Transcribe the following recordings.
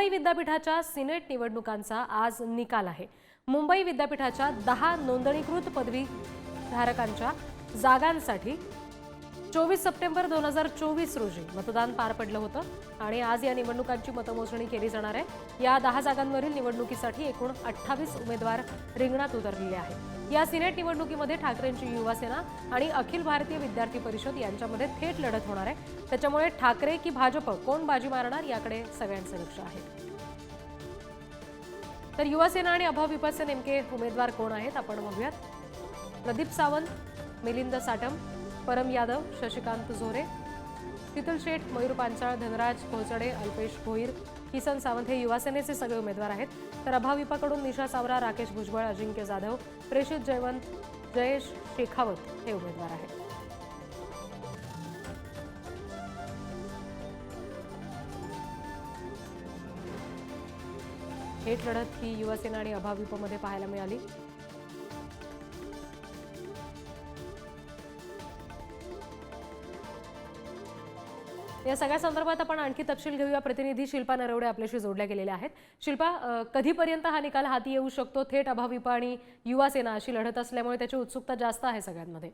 मुंबई विद्यापीठाच्या सिनेट निवडणुकांचा आज निकाल आहे. मुंबई विद्यापीठाच्या दहा नोंदणीकृत पदवीधारकांच्या जागांसाठी चोवीस सप्टेंबर दोन हजार चोवीस रोजी मतदान पार पडलं होतं आणि आज या निवडणुकांची मतमोजणी केली जाणार आहे. या दहा जागांवरील निवडणुकीसाठी एकूण अठ्ठावीस उमेदवार रिंगणात उतरलेले आहेत. या सिनेट निवडणुकीमध्ये ठाकरेंची युवासेना आणि अखिल भारतीय विद्यार्थी परिषद यांच्यामध्ये थेट लढत होणार आहे. त्याच्यामुळे ठाकरे की भाजप कोण बाजी मारणार याकडे सगळ्यांचं लक्ष आहे. तर युवासेना आणि अभाविपचे नेमके उमेदवार कोण आहेत? आपण बघूयात. प्रदीप सावंत मिलिंद साटम परम यादव शशिकांत झोरे तितुल शेठ मयूर पांचाळ धनराज कोचडे अल्पेश भोईर किसन सावंत हे युवासेनेचे सगळे उमेदवार आहेत. तर अभाविपाकडून निशा सावरा राकेश भुजबळ अजिंक्य जाधव प्रेषित जयवंत जयेश शेखावत हे उमेदवार आहेत. थेट लढत ही युवासेना आणि अभाविपमध्ये पाहायला मिळाली. या सगळ्या संदर्भात आपण आणखी तपशील घेऊया. प्रतिनिधी शिल्पा नरवडे आपल्याशी जोडल्या गेलेल्या आहेत. शिल्पा कधीपर्यंत हा निकाल हाती येऊ शकतो? थेट अभाविप आणि युवा सेना अशी लढत असल्यामुळे त्याची उत्सुकता जास्त आहे सगळ्यांमध्ये.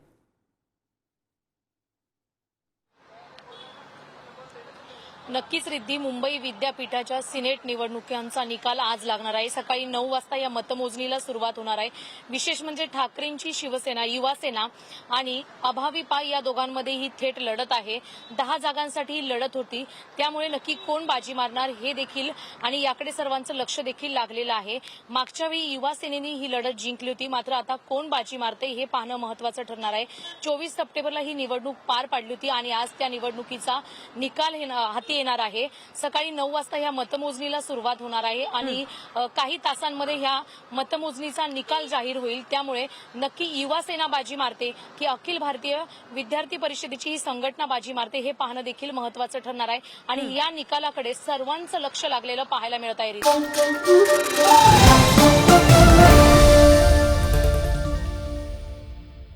नक्कीच रिद्धी मुंबई विद्यापीठाच्या सिनेट निवडणुकांचा निकाल आज लागणार आहे. सकाळी नऊ वाजता या मतमोजणीला सुरुवात होणार आहे. विशेष म्हणजे ठाकरेंची शिवसेना युवासेना आणि अभाविपा या दोघांमध्ये ही थेट लढत आहे. दहा जागांसाठी ही लढत होती. त्यामुळे नक्की कोण बाजी मारणार हे देखील आणि याकडे सर्वांचं लक्ष देखील लागलेलं आहे. मागच्या वेळी युवासेनेने ही लढत जिंकली होती. मात्र आता कोण बाजी मारते हे पाहणं महत्वाचं ठरणार आहे. चोवीस सप्टेंबरला ही निवडणूक पार पाडली होती आणि आज त्या निवडणुकीचा निकाल हे हाती येणार आहे. सकाळी नऊ वाजता ह्या मतमोजणीला सुरुवात होणार आहे आणि काही तासांमध्ये ह्या मतमोजणीचा निकाल जाहीर होईल. त्यामुळे नक्की युवा सेना बाजी मारते की अखिल भारतीय विद्यार्थी परिषदेची ही संघटना बाजी मारते हे पाहणं देखील महत्वाचं ठरणार आहे. आणि या निकालाकडे सर्वांचं लक्ष लागलेलं पाहायला मिळत आहे.